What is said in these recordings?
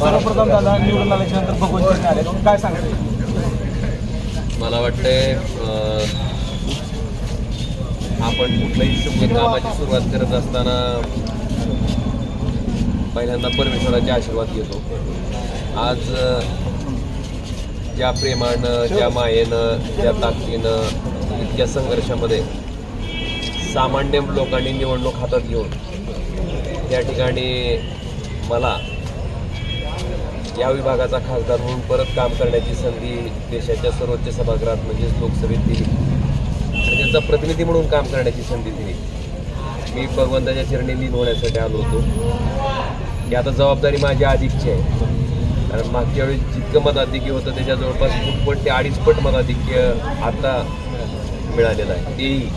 सर्वप्रथम दादा निवडून आल्याच्यानंतर भगवंत आले. काय सांगते मला वाटतंय आपण कुठल्याही शुभ कामाची सुरुवात करत असताना पहिल्यांदा परमेश्वराचे आशीर्वाद घेतो. आज ज्या प्रेमानं ज्या मायेनं ज्या ताकदीनं इतक्या संघर्षामध्ये सामान्य लोकांनी निवडणूक हातात घेऊन त्या ठिकाणी मला या विभागाचा खासदार म्हणून परत काम करण्याची संधी देशाच्या सर्वोच्च सभागृहात म्हणजेच लोकसभेत दिली. आणि त्यांचा प्रतिनिधी म्हणून काम करण्याची संधी दिली. मी भगवंताच्या चरणी लीन होण्यासाठी आलो होतो. की आता जबाबदारी माझी अधिकची आहे. कारण मागच्या वेळी जितकं मताधिक्य होतं त्याच्या जवळपास दुप्पट ते अडीच पट मताधिक्य आता मिळालेलं आहे. तेही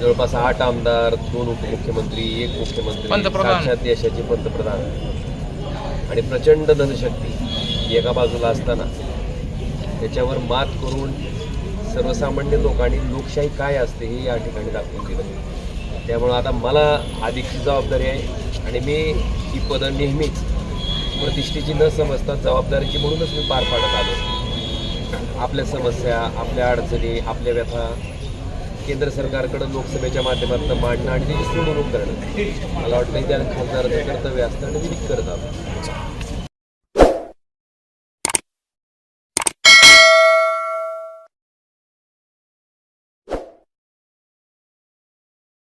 जवळपास आठ आमदार दोन उपमुख्यमंत्री एक मुख्यमंत्री पंतप्रधान. साक्षात देशाचे पंतप्रधान. आणि प्रचंड धनशक्ती एका बाजूला असताना. त्याच्यावर मात करून सर्वसामान्य लोकांनी लोकशाही काय असते हे या ठिकाणी दाखवून दिलं. त्यामुळं आता मला अधिकची जबाबदारी आहे आणि मी ही पदं नेहमीच प्रतिष्ठेची न समजता जबाबदारीची म्हणूनच मी पार पाडत आलो. आपल्या समस्या आपल्या अडचणी आपल्या व्यथा केंद्र सरकारकडं लोकसभेच्या माध्यमातून मांडणं आणि त्याची सोडवणूक करणं. मला वाटतं की त्या खासदाराचं कर्तव्य असतं आणि मी ते करत आलो